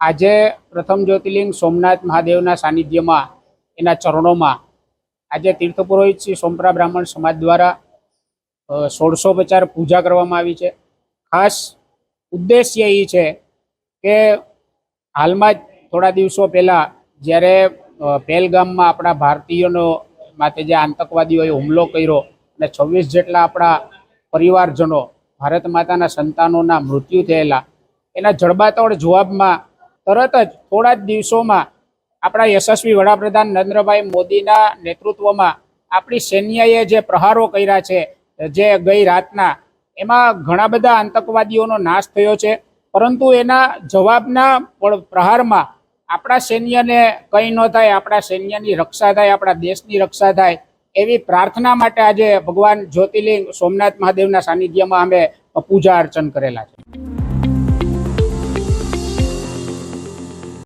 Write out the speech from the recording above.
આજે પ્રથમ જ્યોતિર્લિંગ સોમનાથ મહાદેવના સાનિધ્યમાં, એના ચરણોમાં, આજે તીર્થ પુરોહિત શ્રી સોમપરા બ્રાહ્મણ સમાજ દ્વારા સોળસો પચાર પૂજા કરવામાં આવી છે. ખાસ ઉદ્દેશ્ય એ છે કે હાલમાં જ થોડા દિવસો પહેલાં જ્યારે પહેલગામમાં આપણા ભારતીયોનો માટે જે આતંકવાદીઓએ હુમલો કર્યો અને છવ્વીસ જેટલા આપણા પરિવારજનો ભારત માતાના સંતાનોના મૃત્યુ થયેલા, એના જડબાતોડ જવાબમાં તરત જ થોડા જ દિવસોમાં આપણા યશસ્વી વડાપ્રધાન નરેન્દ્રભાઈ મોદીના નેતૃત્વમાં આપણી સૈન્યએ જે પ્રહારો કર્યા છે, જે ગઈ રાતના, એમાં ઘણા બધા આતંકવાદીઓનો નાશ થયો છે. પરંતુ એના જવાબના પ્રહારમાં આપણા સૈન્યને કંઈ ન થાય, આપણા સૈન્યની રક્ષા થાય, આપણા દેશની રક્ષા થાય એવી પ્રાર્થના માટે આજે ભગવાન જ્યોતિર્લિંગ સોમનાથ મહાદેવના સાનિધ્યમાં અમે પૂજા અર્ચન કરેલા છે.